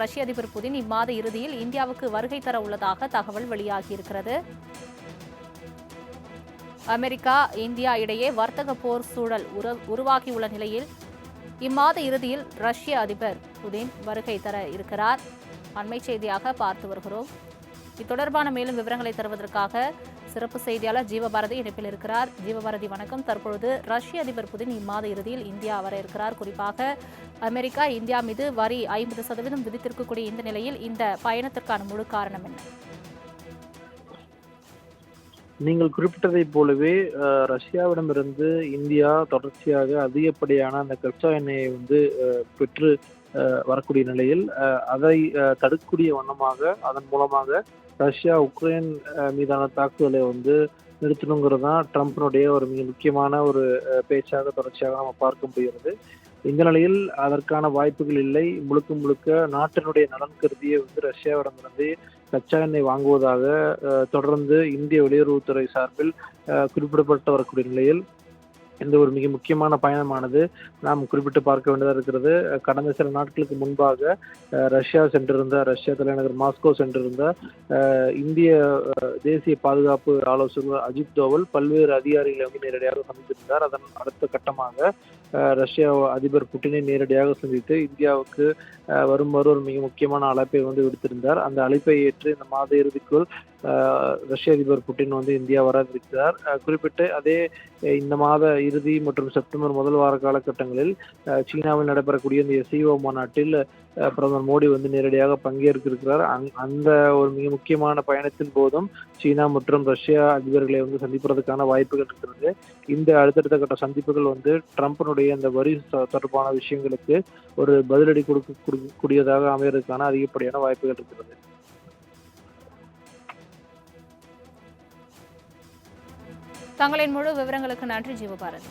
ரஷ்ய அதிபர் புதின் இம்மாத இறுதியில் இந்தியாவுக்கு வருகை தர உள்ளதாக தகவல் வெளியாகியிருக்கிறது. அமெரிக்கா இந்தியா இடையே வர்த்தக போர் சூழல் உருவாகியுள்ள நிலையில் இம்மாத இறுதியில் ரஷ்ய அதிபர் புதின் வருகை தர இருக்கிறார். அண்மை செய்தியாக பார்த்து வருகிறோம். இது தொடர்பான மேலும் விவரங்களை தருவதற்காக சிறப்பு செய்தியாளர் ஜீவபாரதி இணைப்பில் இருக்கிறார். ஜீவபாரதி வணக்கம். தற்பொழுது ரஷ்ய அதிபர் புதின் இம்மாத இறுதியில் இந்தியா வர இருக்கிறார். குறிப்பாக அமெரிக்கா இந்தியா மீது வரி ஐம்பது சதவீதம் விதித்திருக்கக்கூடிய இந்த நிலையில் இந்த பயணத்திற்கான முழு காரணம் என்ன? நீங்கள் குறிப்பிட்டதைப் போலவே அஹ், ரஷ்யாவிடமிருந்து இந்தியா தொடர்ச்சியாக அதிகப்படியான அந்த கச்சா எண்ணெயை வந்து அஹ், பெற்று அஹ், வரக்கூடிய நிலையில் அதை அஹ், தடுக்கக்கூடிய வண்ணமாக அதன் மூலமாக ரஷ்யா உக்ரைன் மீதான தாக்குதலை வந்து நிறுத்தணுங்கிறது தான் ட்ரம்ப்னுடைய ஒரு மிக முக்கியமான ஒரு பேச்சாக தொடர்ச்சியாக நம்ம பார்க்க முடிகிறது. இந்த நிலையில் அதற்கான வாய்ப்புகள் இல்லை. முழுக்க முழுக்க நாட்டினுடைய நலன் கருதியே வந்து ரஷ்யாவிடமிருந்து கச்சா எண்ணெய் வாங்குவதாக தொடர்ந்து இந்திய வெளியுறவுத்துறை சார்பில் குறிப்பிடப்பட்டு வரக்கூடிய நிலையில் இந்த ஒரு மிக முக்கியமான பயணமானது நாம் குறிப்பிட்டு பார்க்க வேண்டியதாக இருக்கிறது. கடந்த சில நாட்களுக்கு முன்பாக ரஷ்யா சென்றிருந்த ரஷ்யா தலைநகர் மாஸ்கோ சென்றிருந்த இந்திய தேசிய பாதுகாப்பு ஆலோசகர் அஜித் தோவல் பல்வேறு அதிகாரிகளை வந்து நேரடியாக சந்தித்திருந்தார். அதன் அடுத்த கட்டமாக ரஷ்யா அதிபர் புட்டினை நேரடியாக சந்தித்து இந்தியாவுக்கு அஹ், ஒரு மிக முக்கியமான அழைப்பை வந்து விடுத்திருந்தார். அந்த அழைப்பை ஏற்று இந்த மாத இறுதிக்குள் ரஷ்ய அதிபர் புட்டின் வந்து இந்தியா வராதிருக்கிறார். குறிப்பிட்டு அதே இந்த மாத இறுதி மற்றும் செப்டம்பர் முதல் வார காலகட்டங்களில் சீனாவில் நடைபெறக்கூடிய இந்த எஸ்இஓ மாநாட்டில் பிரதமர் மோடி வந்து நேரடியாக பங்கேற்க இருக்கிறார் அந்த ஒரு மிக முக்கியமான பயணத்தின் போதும் சீனா மற்றும் ரஷ்யா அதிபர்களை வந்து சந்திப்பதற்கான வாய்ப்புகள் இருக்கிறது. இந்த அடுத்தடுத்த கட்ட சந்திப்புகள் வந்து ட்ரம்ப்பினுடைய இந்த வரி தொடர்பான விஷயங்களுக்கு ஒரு பதிலடி கொடுக்க கூடியதாக அமைவதற்கான அதிகப்படியான வாய்ப்புகள் இருக்கிறது. தங்களின் முழு விவரங்களுக்கு நன்றி ஜீவபாரதி.